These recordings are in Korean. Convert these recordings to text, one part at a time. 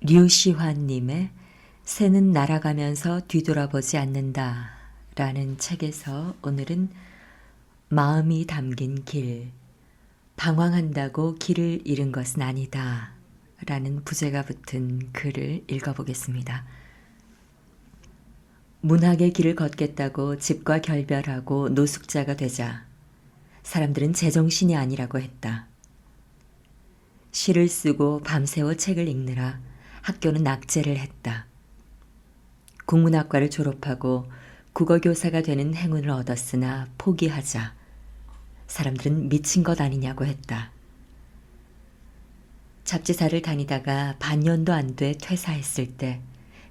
류시환님의 새는 날아가면서 뒤돌아보지 않는다 라는 책에서 오늘은 마음이 담긴 길, 방황한다고 길을 잃은 것은 아니다 라는 부제가 붙은 글을 읽어보겠습니다. 문학의 길을 걷겠다고 집과 결별하고 노숙자가 되자 사람들은 제정신이 아니라고 했다. 시를 쓰고 밤새워 책을 읽느라 학교는 낙제를 했다. 국문학과를 졸업하고 국어교사가 되는 행운을 얻었으나 포기하자 사람들은 미친 것 아니냐고 했다. 잡지사를 다니다가 반년도 안 돼 퇴사했을 때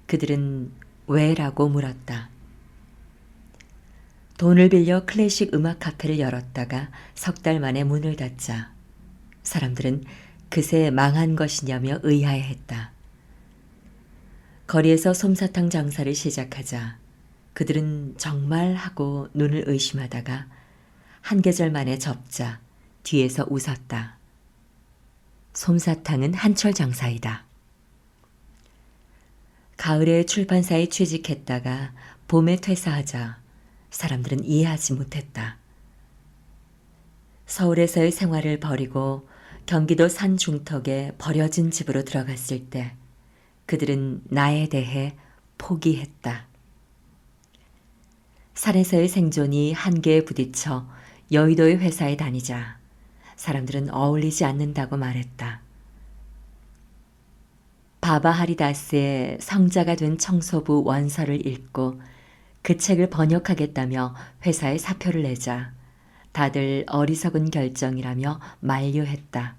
그들은 왜라고 물었다. 돈을 빌려 클래식 음악 카페를 열었다가 석 달 만에 문을 닫자 사람들은 그새 망한 것이냐며 의아해했다. 거리에서 솜사탕 장사를 시작하자 그들은 정말 하고 눈을 의심하다가 한 계절 만에 접자 뒤에서 웃었다. 솜사탕은 한철 장사이다. 가을에 출판사에 취직했다가 봄에 퇴사하자 사람들은 이해하지 못했다. 서울에서의 생활을 버리고 경기도 산 중턱에 버려진 집으로 들어갔을 때 그들은 나에 대해 포기했다. 산에서의 생존이 한계에 부딪혀 여의도의 회사에 다니자 사람들은 어울리지 않는다고 말했다. 바바 하리다스의 성자가 된 청소부 원서를 읽고 그 책을 번역하겠다며 회사에 사표를 내자 다들 어리석은 결정이라며 만류했다.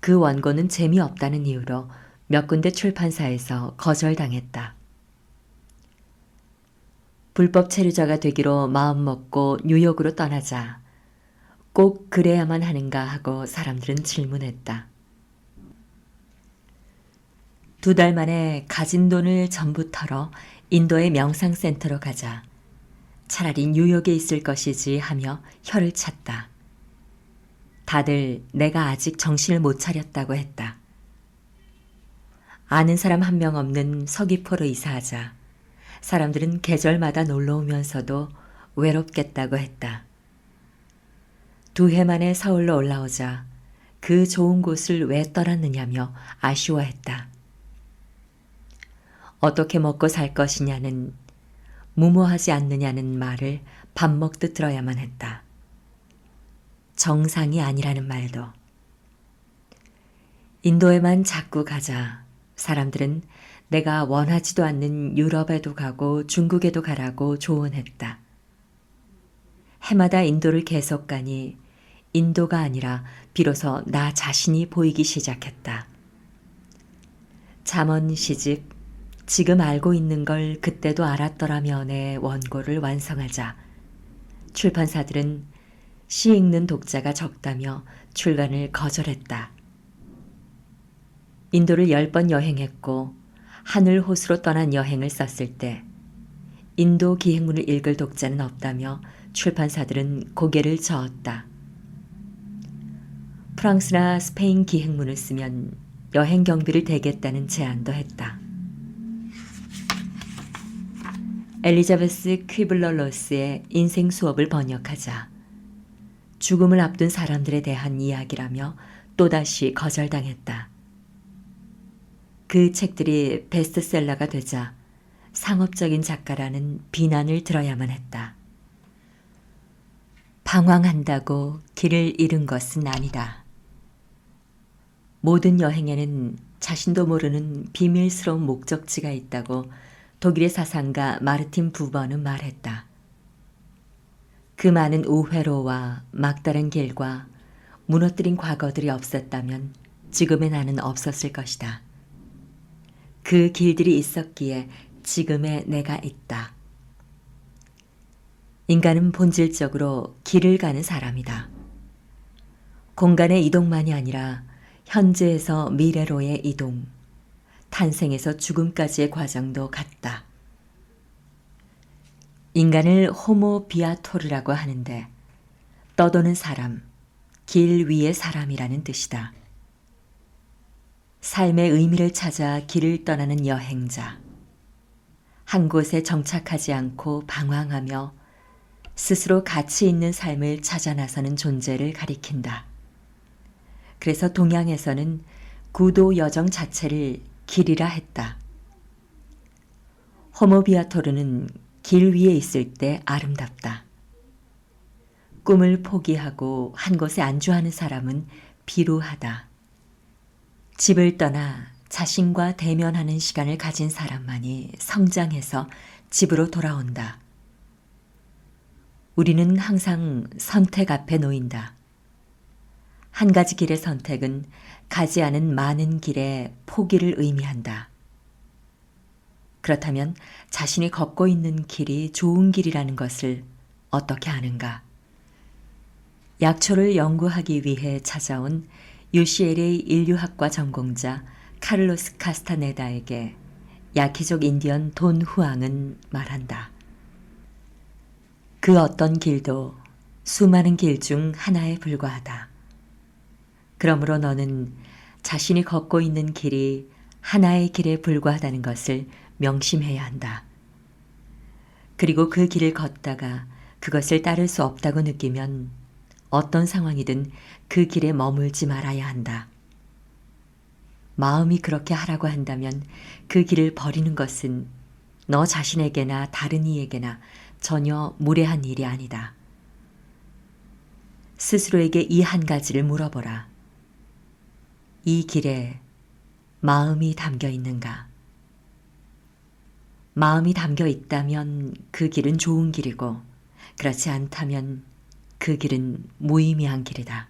그 원고는 재미없다는 이유로 몇 군데 출판사에서 거절당했다. 불법 체류자가 되기로 마음먹고 뉴욕으로 떠나자 꼭 그래야만 하는가 하고 사람들은 질문했다. 두 달 만에 가진 돈을 전부 털어 인도의 명상센터로 가자 차라리 뉴욕에 있을 것이지 하며 혀를 찼다. 다들 내가 아직 정신을 못 차렸다고 했다. 아는 사람 한 명 없는 서귀포로 이사하자 사람들은 계절마다 놀러 오면서도 외롭겠다고 했다. 두 해 만에 서울로 올라오자 그 좋은 곳을 왜 떠났느냐며 아쉬워했다. 어떻게 먹고 살 것이냐는 무모하지 않느냐는 말을 밥 먹듯 들어야만 했다. 정상이 아니라는 말도. 인도에만 자꾸 가자 사람들은 내가 원하지도 않는 유럽에도 가고 중국에도 가라고 조언했다. 해마다 인도를 계속 가니 인도가 아니라 비로소 나 자신이 보이기 시작했다. 잠언 시집 지금 알고 있는 걸 그때도 알았더라면의 원고를 완성하자 출판사들은 시 읽는 독자가 적다며 출간을 거절했다. 인도를 열번 여행했고 하늘 호수로 떠난 여행을 썼을 때 인도 기행문을 읽을 독자는 없다며 출판사들은 고개를 저었다. 프랑스나 스페인 기행문을 쓰면 여행 경비를 대겠다는 제안도 했다. 엘리자베스 퀴블러 로스의 인생 수업을 번역하자 죽음을 앞둔 사람들에 대한 이야기라며 또다시 거절당했다. 그 책들이 베스트셀러가 되자 상업적인 작가라는 비난을 들어야만 했다. 방황한다고 길을 잃은 것은 아니다. 모든 여행에는 자신도 모르는 비밀스러운 목적지가 있다고 독일의 사상가 마르틴 부버는 말했다. 그 많은 우회로와 막다른 길과 무너뜨린 과거들이 없었다면 지금의 나는 없었을 것이다. 그 길들이 있었기에 지금의 내가 있다. 인간은 본질적으로 길을 가는 사람이다. 공간의 이동만이 아니라 현재에서 미래로의 이동, 탄생에서 죽음까지의 과정도 같다. 인간을 호모 비아토르라고 하는데 떠도는 사람, 길 위의 사람이라는 뜻이다. 삶의 의미를 찾아 길을 떠나는 여행자. 한 곳에 정착하지 않고 방황하며 스스로 가치 있는 삶을 찾아 나서는 존재를 가리킨다. 그래서 동양에서는 구도 여정 자체를 길이라 했다. 호모비아토르는 길 위에 있을 때 아름답다. 꿈을 포기하고 한 곳에 안주하는 사람은 비루하다. 집을 떠나 자신과 대면하는 시간을 가진 사람만이 성장해서 집으로 돌아온다. 우리는 항상 선택 앞에 놓인다. 한 가지 길의 선택은 가지 않은 많은 길의 포기를 의미한다. 그렇다면 자신이 걷고 있는 길이 좋은 길이라는 것을 어떻게 아는가? 약초를 연구하기 위해 찾아온 UCLA 인류학과 전공자 카를로스 카스타네다에게 야키족 인디언 돈 후앙은 말한다. 그 어떤 길도 수많은 길 중 하나에 불과하다. 그러므로 너는 자신이 걷고 있는 길이 하나의 길에 불과하다는 것을 명심해야 한다. 그리고 그 길을 걷다가 그것을 따를 수 없다고 느끼면 어떤 상황이든 그 길에 머물지 말아야 한다. 마음이 그렇게 하라고 한다면 그 길을 버리는 것은 너 자신에게나 다른 이에게나 전혀 무례한 일이 아니다. 스스로에게 이 한 가지를 물어보라. 이 길에 마음이 담겨 있는가? 마음이 담겨 있다면 그 길은 좋은 길이고, 그렇지 않다면 그 길은 무의미한 길이다.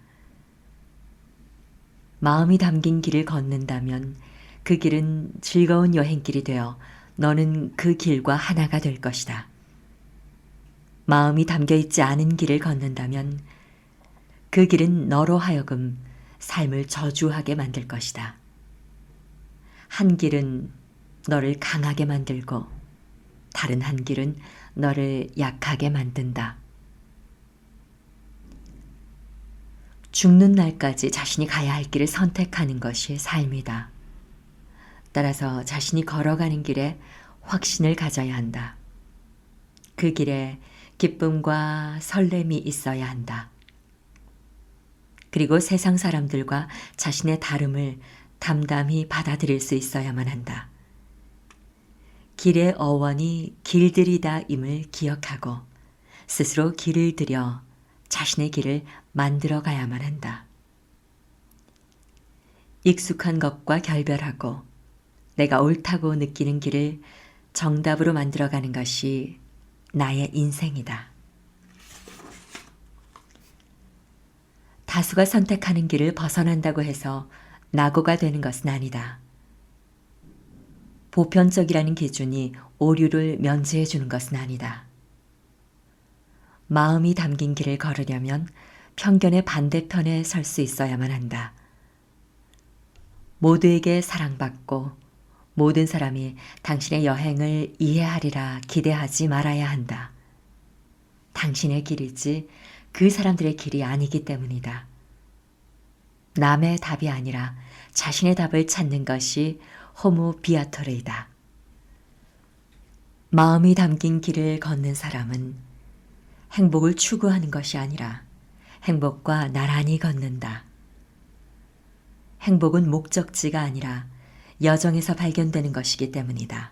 마음이 담긴 길을 걷는다면 그 길은 즐거운 여행길이 되어 너는 그 길과 하나가 될 것이다. 마음이 담겨 있지 않은 길을 걷는다면 그 길은 너로 하여금 삶을 저주하게 만들 것이다. 한 길은 너를 강하게 만들고 다른 한 길은 너를 약하게 만든다. 죽는 날까지 자신이 가야 할 길을 선택하는 것이 삶이다. 따라서 자신이 걸어가는 길에 확신을 가져야 한다. 그 길에 기쁨과 설렘이 있어야 한다. 그리고 세상 사람들과 자신의 다름을 담담히 받아들일 수 있어야만 한다. 길의 어원이 길들이다임을 기억하고 스스로 길을 들여 자신의 길을 만들어 가야만 한다. 익숙한 것과 결별하고 내가 옳다고 느끼는 길을 정답으로 만들어 가는 것이 나의 인생이다. 다수가 선택하는 길을 벗어난다고 해서 낙오가 되는 것은 아니다. 보편적이라는 기준이 오류를 면제해 주는 것은 아니다. 마음이 담긴 길을 걸으려면 편견의 반대편에 설 수 있어야만 한다. 모두에게 사랑받고 모든 사람이 당신의 여행을 이해하리라 기대하지 말아야 한다. 당신의 길이지 그 사람들의 길이 아니기 때문이다. 남의 답이 아니라 자신의 답을 찾는 것이 호모 비아토르이다. 마음이 담긴 길을 걷는 사람은 행복을 추구하는 것이 아니라 행복과 나란히 걷는다. 행복은 목적지가 아니라 여정에서 발견되는 것이기 때문이다.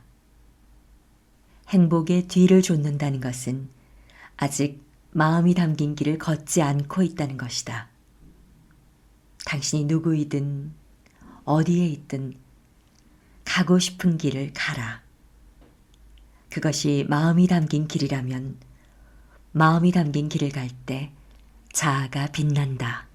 행복의 뒤를 쫓는다는 것은 아직 마음이 담긴 길을 걷지 않고 있다는 것이다. 당신이 누구이든 어디에 있든 가고 싶은 길을 가라. 그것이 마음이 담긴 길이라면 마음이 담긴 길을 갈 때 자아가 빛난다.